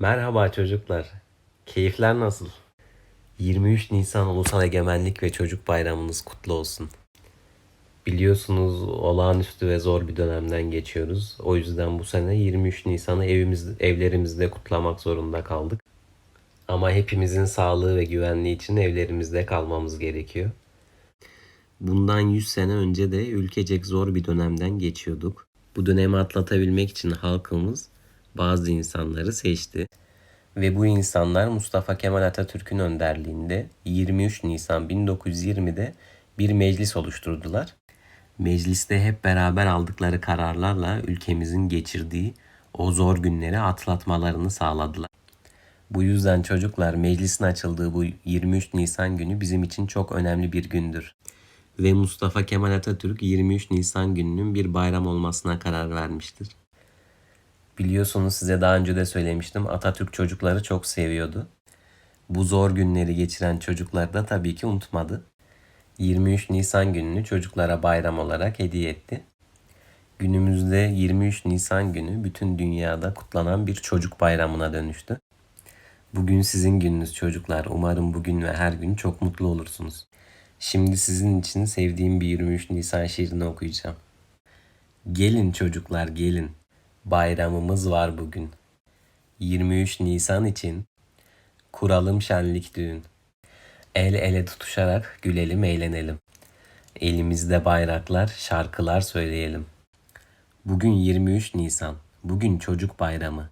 Merhaba çocuklar. Keyifler nasıl? 23 Nisan Ulusal Egemenlik ve Çocuk Bayramınız kutlu olsun. Biliyorsunuz olağanüstü ve zor bir dönemden geçiyoruz. O yüzden bu sene 23 Nisan'ı evimiz, evlerimizde kutlamak zorunda kaldık. Ama hepimizin sağlığı ve güvenliği için evlerimizde kalmamız gerekiyor. Bundan 100 sene önce de ülkecek zor bir dönemden geçiyorduk. Bu dönemi atlatabilmek için halkımız bazı insanları seçti. Ve bu insanlar Mustafa Kemal Atatürk'ün önderliğinde 23 Nisan 1920'de bir meclis oluşturdular. Mecliste hep beraber aldıkları kararlarla ülkemizin geçirdiği o zor günleri atlatmalarını sağladılar. Bu yüzden çocuklar meclisin açıldığı bu 23 Nisan günü bizim için çok önemli bir gündür. Ve Mustafa Kemal Atatürk 23 Nisan gününün bir bayram olmasına karar vermiştir. Biliyorsunuz size daha önce de söylemiştim Atatürk çocukları çok seviyordu. Bu zor günleri geçiren çocuklar da tabii ki unutmadı. 23 Nisan gününü çocuklara bayram olarak hediye etti. Günümüzde 23 Nisan günü bütün dünyada kutlanan bir çocuk bayramına dönüştü. Bugün sizin gününüz çocuklar. Umarım bugün ve her gün çok mutlu olursunuz. Şimdi sizin için sevdiğim bir 23 Nisan şiirini okuyacağım. Gelin çocuklar gelin. Bayramımız var bugün. 23 Nisan için kuralım şenlik düğün. El ele tutuşarak gülelim eğlenelim. Elimizde bayraklar, şarkılar söyleyelim. Bugün 23 Nisan. Bugün çocuk bayramı.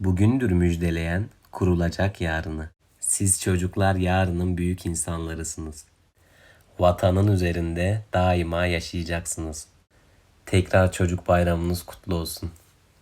Bugündür müjdeleyen kurulacak yarını. Siz çocuklar yarının büyük insanlarısınız. Vatanın üzerinde daima yaşayacaksınız. Tekrar çocuk bayramınız kutlu olsun.